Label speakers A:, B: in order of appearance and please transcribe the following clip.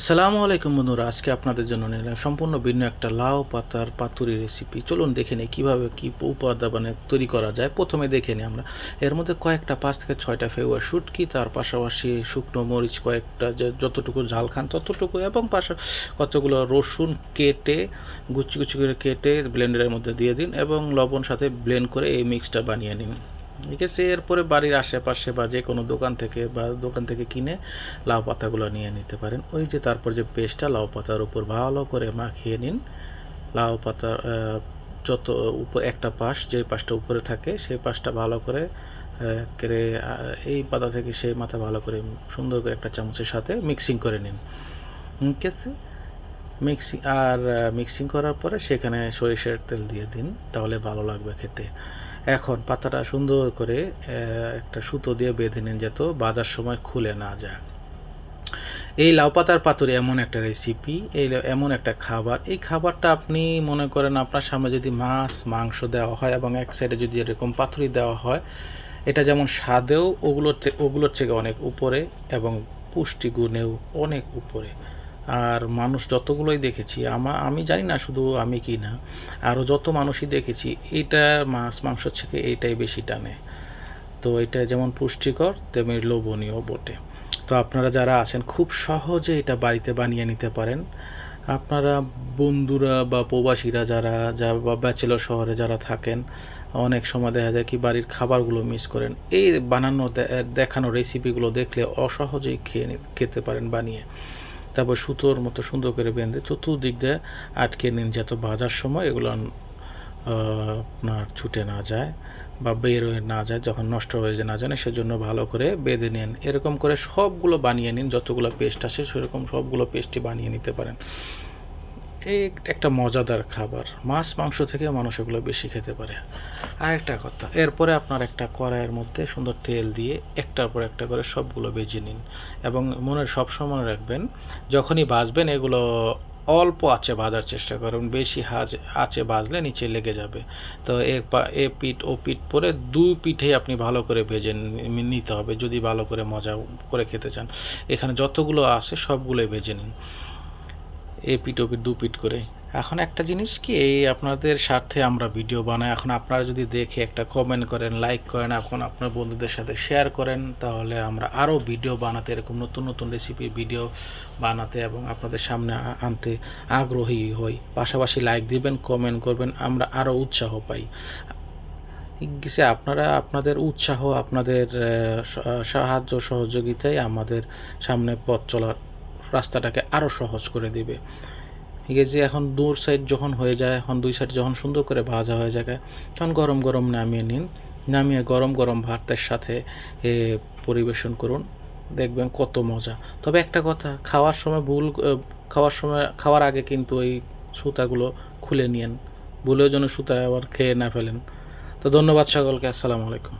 A: আসসালামু আলাইকুম বন্ধুরা, আজকে আপনাদের জন্য নিলাম সম্পূর্ণ ভিন্ন একটা লাউ পাতার পাতুরি রেসিপি চলুন দেখে নিই কীভাবে কী উপাদান মানে তৈরি করা যায়। প্রথমে দেখে নিই আমরা। এর মধ্যে কয়েকটা পাঁচ থেকে ছয়টা ফেউয়ার শুটকি, তার পাশাপাশি শুকনো মরিচ কয়েকটা, যে যতটুকু ঝাল খান ততটুকু, এবং পাশা কতগুলো রসুন কেটে গুচি গুচি করে কেটে ব্লেন্ডারের মধ্যে দিয়ে দিন, এবং লবণ সাথে ব্লেন্ড করে এই মিক্সটা বানিয়ে নিন। আছে এরপরে বাড়ির আশেপাশে বা যে কোনো দোকান থেকে বা দোকান থেকে কিনে লাউ পাতাগুলো নিয়ে নিতে পারেন। ওই যে তারপর যে পেস্টটা, লাউ পাতার উপর ভালো করে মাখিয়ে নিন। লাউ পাতা যত উপর একটা পাশ যে পাশটা উপরে থাকে, সেই পাশটা ভালো করে কেড়ে এই পাতা থেকে সেই মাথা ভালো করে সুন্দর করে একটা চামচের সাথে মিক্সিং করে নিন। ঠিক আছে মিক্সিং, আর মিক্সিং করার পরে সেখানে সরিষার তেল দিয়ে দিন, তাহলে ভালো লাগবে খেতে। এখন পাতাটা সুন্দর করে একটা সুতো দিয়ে বেঁধে নিন যাতে বাজার সময় খুলে না যায়। এই লাউ পাতার পাতুরি এমন একটা রেসিপি এই এমন একটা খাবার। এই খাবারটা আপনি মনে করেন আপনার সামনে যদি মাছ, মাংস দেওয়া হয় এবং এক সাইডে যদি এরকম পাতুরি দেওয়া হয়, এটা যেমন স্বাদেও ওগুলোর ওগুলোর থেকে অনেক উপরে এবং পুষ্টিগুণেও অনেক উপরে। আর মানুষ যতগুলোই দেখেছি, আমা, আমি জানি না শুধু আমি কি না আরও যত মানুষই দেখেছি, এইটা মাছ, মাংস থেকে এইটাই বেশি টানে। তো এটা যেমন পুষ্টিকর, তেমনি লোভনীয় বটে। তো আপনারা যারা আছেন, খুব সহজে এটা বাড়িতে বানিয়ে নিতে পারেন। আপনারা বন্ধুরা বা প্রবাসীরা যারা, যা, বা ব্যাচেলর শহরে যারা থাকেন, অনেক সময় দেখা যায় কি বাড়ির খাবারগুলো মিস করেন। এই বানানো দেখানো রেসিপিগুলো দেখলে অসহজেই খেয়ে খেতে পারেন বানিয়ে। তারপর সুতোর মতো সুন্দর করে বেঁধে চতুর্দিক দিয়ে আটকে নিন যাতে বাজার সময় এগুলো আপনার ছুটে না যায় বা বের হয়ে না যায়, যখন নষ্ট হয়ে যায় না জানে সেজন্য ভালো করে বেঁধে নিন। এরকম করে সবগুলো বানিয়ে নিন, যতগুলো পেস্ট আছে সেরকম সবগুলো পেস্টই বানিয়ে নিতে পারেন। একটা মজাদার খাবার। মাছ, মাংস থেকে মানুষ এগুলো বেশি খেতে পারে। আরেকটা কথা, এরপরে আপনার একটা কড়াইয়ের মধ্যে সুন্দর তেল দিয়ে একটার পর একটা করে সবগুলো বেজে নিন এবং মনে সব সময় রাখবেন, যখনই ভাজবেন এগুলো অল্প আছে ভাজার চেষ্টা করুন, বেশি হাজ আছে ভাজলে নিচে লেগে যাবে। তো এ এ পিঠ, ও পিঠ পরে দু পিঠেই আপনি ভালো করে ভেজে নিতে হবে যদি ভালো করে মজা করে খেতে চান। এখানে যতগুলো আছে সবগুলোই ভেজে নিন। এ পিঠ ও পিঠ দু পিট করে। এখন একটা জিনিস কি, এই আপনাদের স্বার্থে আমরা ভিডিও বানাই। এখন আপনারা যদি দেখে একটা কমেন্ট করেন লাইক করেন, এখন আপনার বন্ধুদের সাথে শেয়ার করেন, তাহলে আমরা আরও ভিডিও বানাতে, এরকম নতুন নতুন রেসিপি ভিডিও বানাতে এবং আপনাদের সামনে আনতে আগ্রহী হই। পাশাপাশি লাইক দিবেন কমেন্ট করবেন, আমরা আরও উৎসাহ পাই। গেছে আপনারা আপনাদের উৎসাহ, আপনাদের সাহায্য সহযোগিতায় আমাদের সামনে পথ চলার রাস্তাটাকে আরও সহজ করে দিবে। ঠিক আছে, এখন দূর সাইড যখন হয়ে যায়, এখন দুই সাইড যখন সুন্দর করে ভাজা হয়ে যায় তখন গরম গরম নামিয়ে নিন। নামিয়ে গরম গরম ভাতের সাথে পরিবেশন করুন। দেখবেন কত মজা। তবে একটা কথা, খাওয়ার সময় ভুল খাওয়ার সময়, খাওয়ার আগে কিন্তু ওই সুতাগুলো খুলে নিয়েন। ভুলেও যেন সুতা আবার খেয়ে না ফেলেন। তো ধন্যবাদ সকলকে, আসসালামু আলাইকুম।